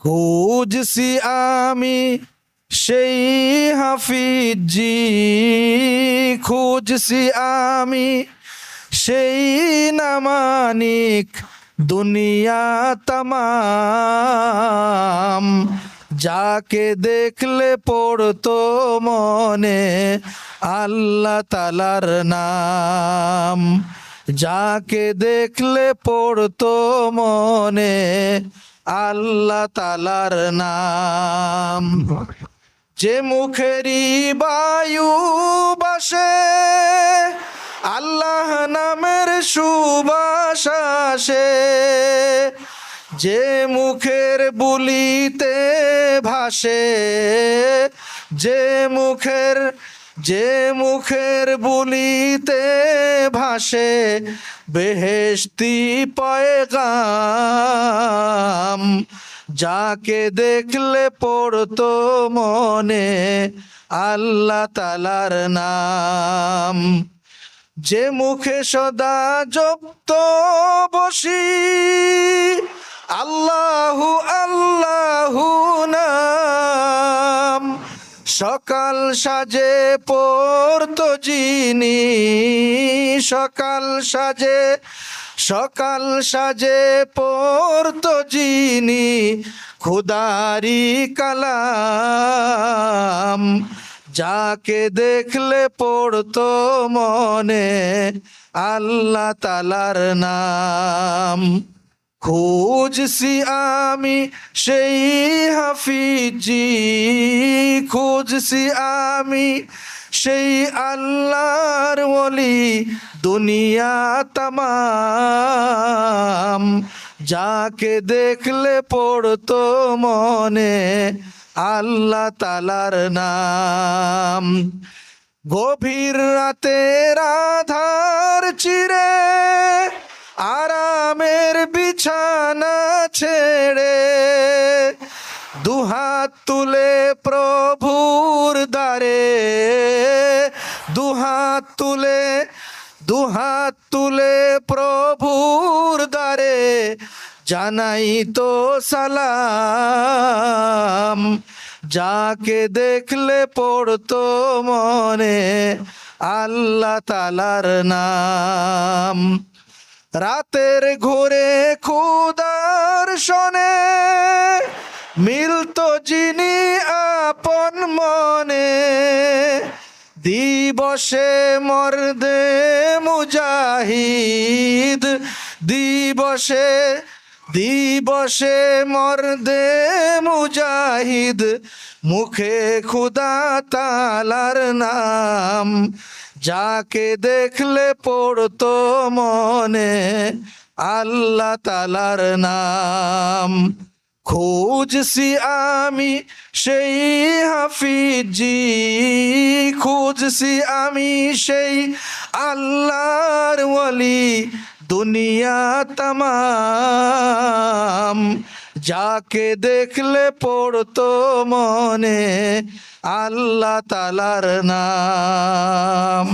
খুঁজছি আমি সেই হাফিজি খুঁজছি আমি সেই নামানিক দুনিয়া তামাম। যাকে দেখলে পড়তো মনে আল্লাহ তালার নাম। যাকে দেখলে পড়তো মনে আল্লাহ তালার নাম। যে মুখেরই বায়ু বাসে, আল্লাহ নামের সুবাস যে মুখের বুলিতে ভাসে, যে মুখের যে মুখের বুলিতে ভাসে বেহেশতি পয়গাম, যাকে দেখলে পড়তো মনে আল্লাহ তালার নাম। যে মুখে সদা জপ্ত বসি আল্লাহু আল্লাহু সকাল সাজে পড়তো যিনি, সকাল সাজে সকাল সাজে পড়তো যিনি, খুদারি কালাম। যাকে দেখলে পড়তো মনে আল্লাহ তালার নাম। খুঁজছি আমি সেই হাফিজি, খুঁজছি আমি সেই আল্লাহর ওলি, দুনিয়া তামাম। যাকে দেখলে পড়তো মনে আল্লাহ তালার নাম। গভীর রাতের আধার চিরে বিছানা ছেড়ে দুহাত তুলে প্রভুর দ্বারে। দুহাত তুলে দুহাত তুলে প্রভুর দ্বারে জানাই তো সালাম। যাকে দেখলে পড়তো মনে আল্লাহ তালার নাম। রাতের ঘোরে খুদার শোনে মিলতো যিনি আপন মনে। দিবসে মর্দে মুজাহিদ। দিবসে দিবসে মর্দে মুজাহিদ। মুখে খুদা তালার নাম। যাকে দেখলে পড়তো মনে আল্লাহ তালার নাম। খুঁজছি আমি সেই হাফিজি, খুঁজছি আমি সেই আল্লাহর ওলি দুনিয়া তামাম। যাকে দেখলে পড়তো মনে আল্লাহ তালার নাম।